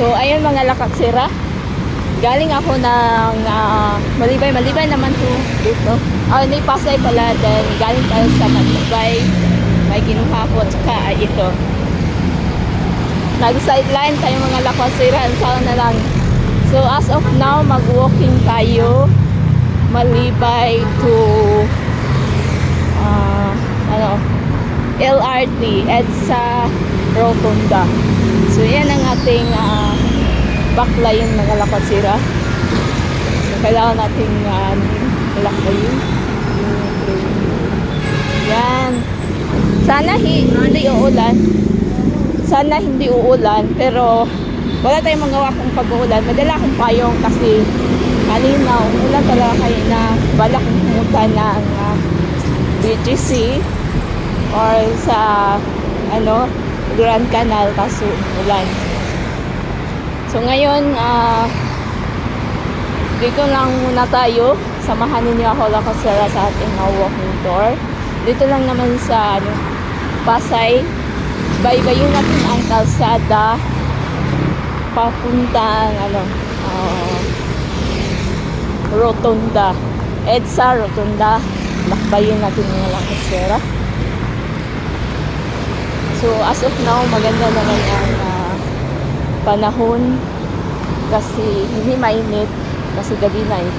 So, ayun mga lakatsira. Galing ako ng ah, Malibay. Malibay naman to dito. Ah, may Pasay pala. Then, galing tayo sa Malibay. May kinuha ko. Tsaka ito. Nag-sideline tayo mga lakatsira. Saan na lang. So, as of now, mag-walking tayo. Malibay to ah, ano, LRT EDSA Rotunda. So, yan ang ating uh, backline mga lakatsira. So, kailangan nating uh, lakbayin. Yan. Sana hi, hindi uulan. Sana hindi uulan, pero wala tayong magawa kung pag-uulan. Madala akong payong kasi kanina, umulan talaga kayo na balak pumunta ng uh, BGC or sa ano Grand Canal kaso ulan. So ngayon ah dito lang muna tayo. Samahan ninyo ako lakasara sa ating uh, walking tour. Dito lang naman sa ano, Pasay. Baybayin natin ang kalsada papuntang ano ah, Rotunda. EDSA Rotunda. Lakbayin natin mga lakasera. So, as of now, maganda naman ang ah, panahon kasi hindi mainit kasi gabi na eh.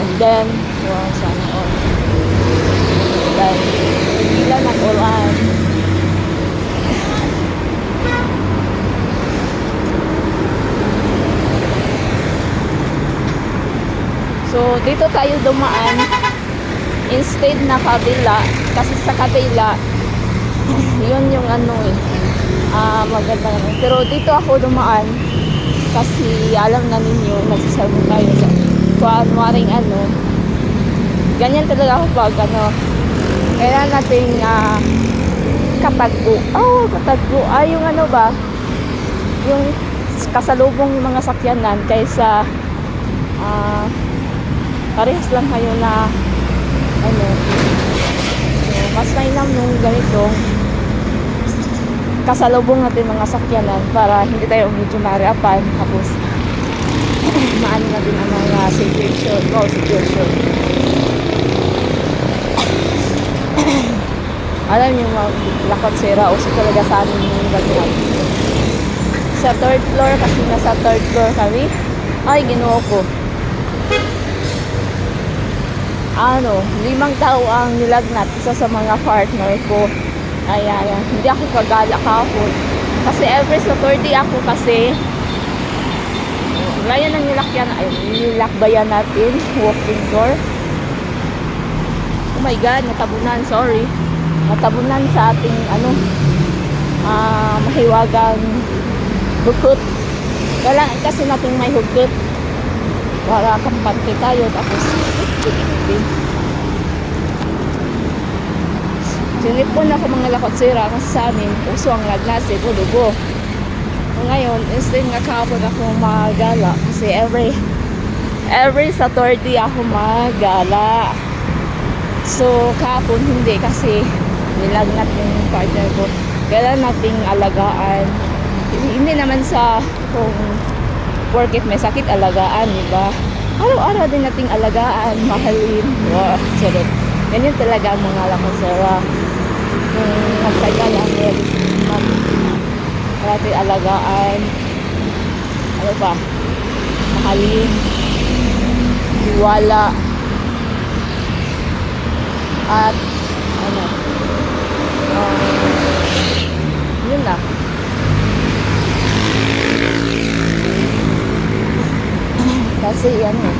And then, wow, sana all. Dahil, hindi lang nag-ulan. So, dito tayo dumaan instead na kabila kasi sa kabila yun yung ano eh. Ah maganda naman. pero dito ako dumaan kasi alam na ninyo nagsasalmo tayo sa kuanwaring ano. Ganyan talaga ako pag ano kailangan natin ah katagbo oh katagbo ah yung ano ba? Yung kasalubong yung mga sakyanan kaysa ah parehas lang kayo na ano mas mainam nung ganito kasalubong natin mga sakyanan para hindi tayo medyo mariapan. Tapos maano natin ang mga situation oh, situation. Alam niyo mga lakot sira uso talaga sa amin yung ganyan sa third floor kasi nasa third floor kami. Ay ginuo ko. Ano, limang tao ang nilagnat isa sa mga partner ko. Kaya hindi ako kagala kahapon. Kasi every Saturday ako kasi gaya ng nilakyan, ay nilakbayan natin, walking tour. Oh my God, natabunan, sorry. Natabunan sa ating, ano, ah, mahiwagang hukot. Kailangan kasi natin may hukot para kampante tayo tapos Sinipon ako mga lakotsira kasi sa amin puso ang lagnat si dugo. Ngayon, instead nga kahapon ako magala kasi every every Saturday ako magala. So kahapon hindi kasi nilagnat yung partner ko. Kailan nating alagaan. Hindi naman sa kung porket may sakit alagaan, di ba? Araw-araw din nating alagaan, mahalin. Wow, sarap. Ganyan talaga ang mga lakosera. Kung magtaga lang, mag natin alagaan. Ano pa? Mahalin. Iwala. At ano? Um, yun na. Kasi ano,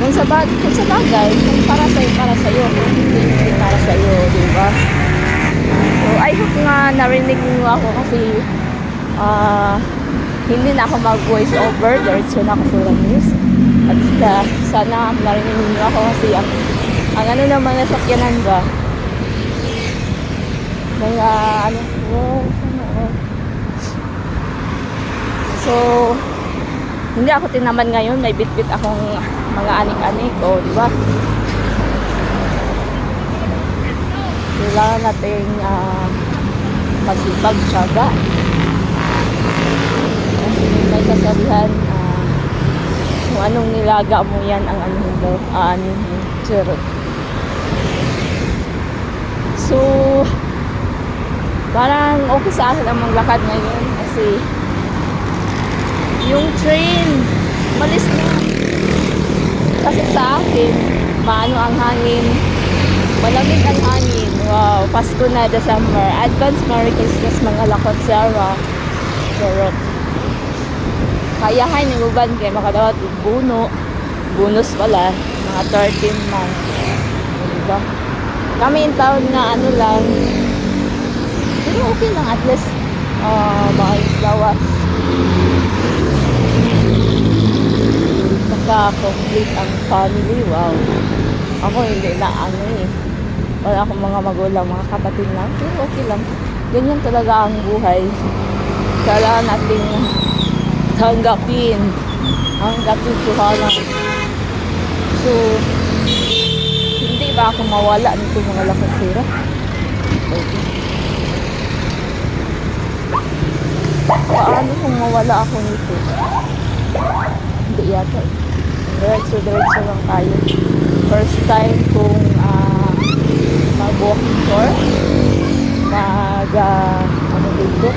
kung sa, bag, kung sa bagay, kung para sa'yo, para sa'yo, kung hindi, para sa'yo, di ba? So, I hope nga narinig niyo ako kasi ah hindi na ako mag-voice over, diretso na ako sa news. At saka, sana narinig niyo ako kasi ang, ang ano ng mga sakyanan ba, mga ano, oh, ano, oh. So, hindi ako tinaman ngayon, may bitbit akong mga anik-anik, o, di ba? Kailangan natin uh, magsipag, tiyaga. Kasi may sasabihan, ah, kung anong nilaga mo yan ang ano daw, aanin mo. Charot. So, parang okay sa akin ang maglakad ngayon kasi yung train, malis na. Kasi sa akin, maano ang hangin, malamig ang hangin. Wow, Pasko na, December. Advance Merry Christmas mga lakot Sarah. Charot. Kayahan yung uban kaya makadawat buno. Bonus pala, mga 13 months. Diba? Kami yung taon na ano lang, pero okay lang at least uh, makaislawas. Naka-complete ang family, wow. Ako hindi na ano eh. Wala akong mga magulang, mga kapatid lang. Pero okay lang. Ganyan talaga ang buhay. Kailangan natin tanggapin. Tanggapin tuhanan. So, hindi ba ako mawala nito mga lakasira? Okay. Paano kung mawala ako nito? Hindi yata eh. Diretso-diretso lang tayo. First time kong uh, mag-walking tour. Mag, uh, ano dito?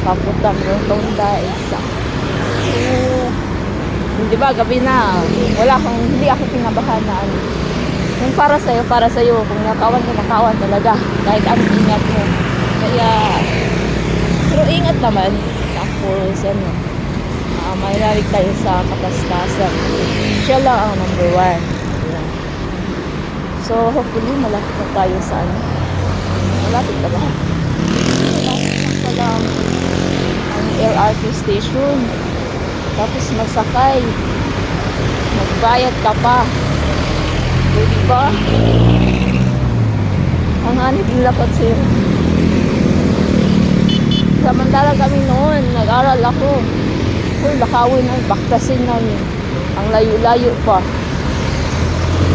Papuntang Rotonda isa. So, hindi ba, gabi na. Wala akong, hindi ako kinabahan na ano. Kung para sa'yo, para sa'yo. Kung nakawan ka, nakawan talaga. Kahit anong ingat mo. Kaya, pero ingat naman. Tapos, ano, uh, may tayo sa katastasan. Siya lang ang number one. So, hopefully, malapit na tayo sa ano. Malapit na ba? Malapit na pala ang LRT station. Tapos magsakay. Magbayad ka pa. O, diba? Ang anip nila pa sir. Samantala kami noon, nag-aral ako. Uy, lakawin na, baktasin namin. Ang layo-layo pa.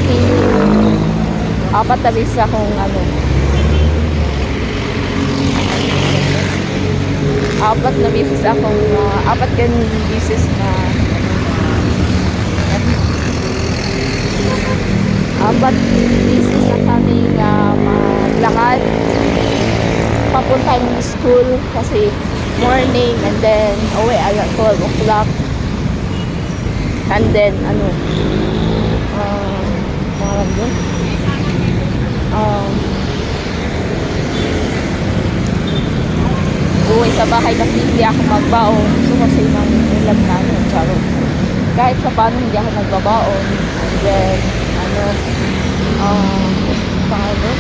Yung apat na beses akong ano, apat na beses akong, uh, apat kan beses na apat beses na kami na maglakad papuntang school kasi morning and then uwi alat 12 o'clock. And then ano uh, mga yun um, uwi sa bahay kasi hindi ako magbaon so kasi nang ilag na ano charo kahit sa paano hindi ako nagbabaon and then ano um, pangalan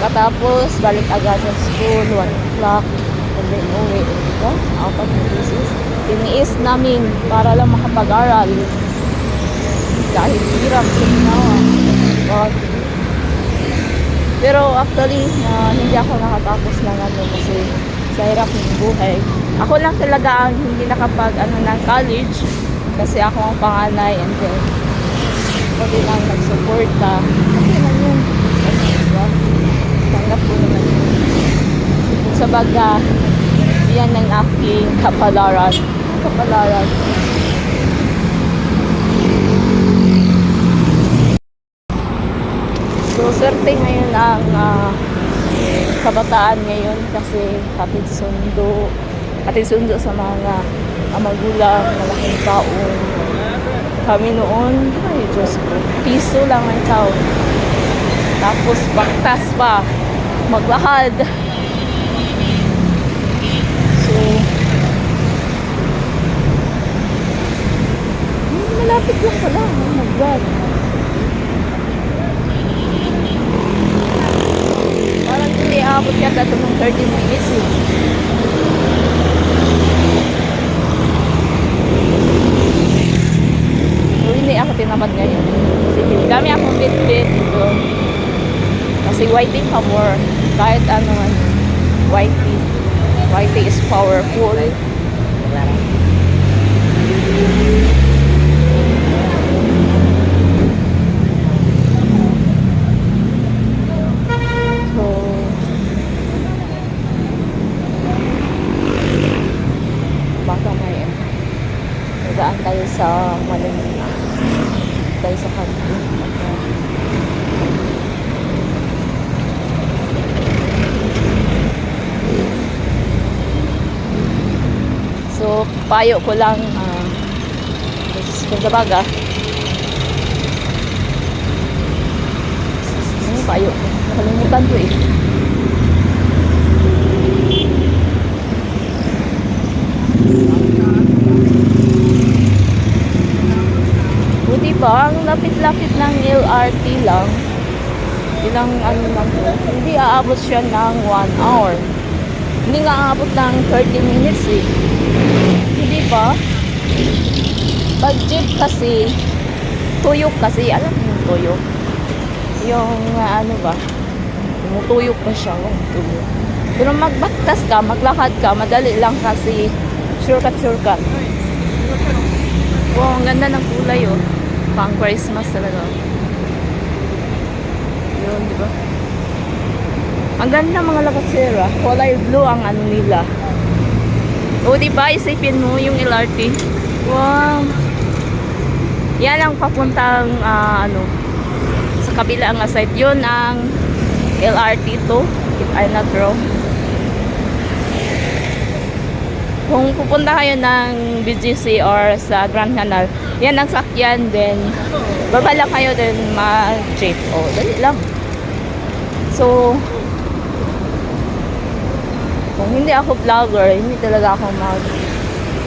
Pagkatapos, balik agad sa school, 1 o'clock, and then uwi, diba? Apat na beses. Tiniis namin para lang makapag-aral. Kahit hirap sa ginawa. Pero actually, na hindi ako nakatapos ng ano kasi sa hirap ng buhay. Ako lang talaga ang hindi nakapag ano ng college kasi ako ang panganay and then ako din ang nagsuporta. Okay lang yun. Kasi, diba? tanggap ko naman yun. Sa baga, yan ang aking kapalaran. Kapalaran. So, swerte ngayon ang ah, kabataan ngayon kasi hatid sundo hatid sundo sa mga uh, magulang, malaking taong kami noon, ay Diyos ko, piso lang ang taon. Tapos baktas pa. Maglakad. So, malapit lang pala. Oh aabot yata ito ng 30 minutes eh. So, hindi ako tinamad ngayon. Kasi kami akong bit-bit doon. Kasi whitey more. Kahit ano ano. Whitey. Whitey is powerful. So, sa Manila. Tayo sa kanto. So, payo ko lang ah kung sa baga ano payo ko? Nakalimutan ko eh. Ba, ang lapit-lapit ng LRT lang, ilang ano lang to, hindi aabot siya ng 1 hour. Hindi nga aabot ng 30 minutes eh. Hindi ba? Pag jeep kasi, tuyok kasi, alam mo yung tuyok? Yung ah, ano ba, tumutuyok pa siya, oh, tuyok. Pero magbaktas ka, maglakad ka, madali lang kasi shortcut, shortcut. Wow, ang ganda ng kulay oh. Pang Christmas talaga. Yun, di ba? Ang ganda mga lakatsera. Kulay blue ang ano nila. O, di ba? Isipin mo yung LRT. Wow. Yan ang papuntang ah, ano sa kabila ang side. Yun ang LRT to. If I'm not wrong. Kung pupunta kayo ng BGC or sa Grand Canal, yan ang sakyan, then baba lang kayo, then ma-jeep. O, dali lang. So, kung hindi ako vlogger, hindi talaga ako mag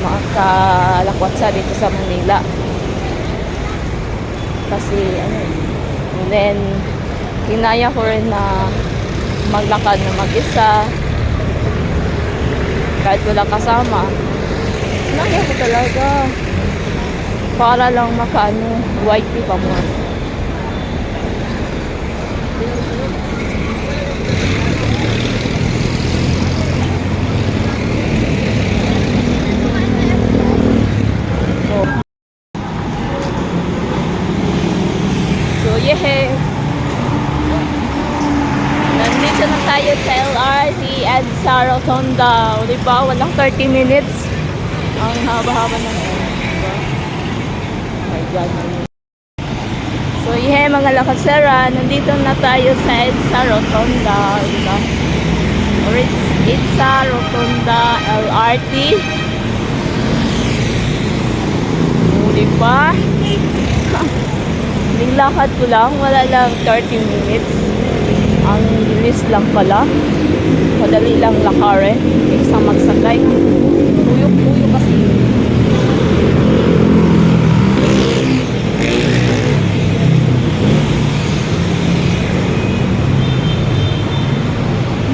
makakalakwatsa dito sa Manila. Kasi, ano, then, kinaya ko rin na maglakad na mag-isa, kahit wala kasama. Naya ko talaga. Para lang makaano, white pa mo. Oh. So, yeah. Nandito na tayo sa LRT at sa Rotonda. O, diba? Walang 30 minutes. Ang haba-haba na yan. Diba? Oh my God. So, yeah, mga lakasera. Nandito na tayo sa EDSA Rotonda. Diba? Or it's EDSA Rotonda LRT. O, diba? Nilakad ko lang. Wala lang 30 minutes. Ang bilis lang pala. Madali lang lakarin. Isang magsakay. Tuyok-tuyok kasi.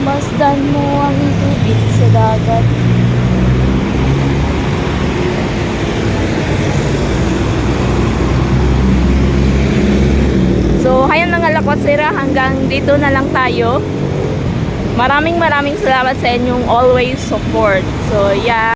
Masdan mo ang tubig sa dagat. So, hayan mga lakotsera, hanggang dito na lang tayo. Maraming maraming salamat sa inyong always support. So, yeah.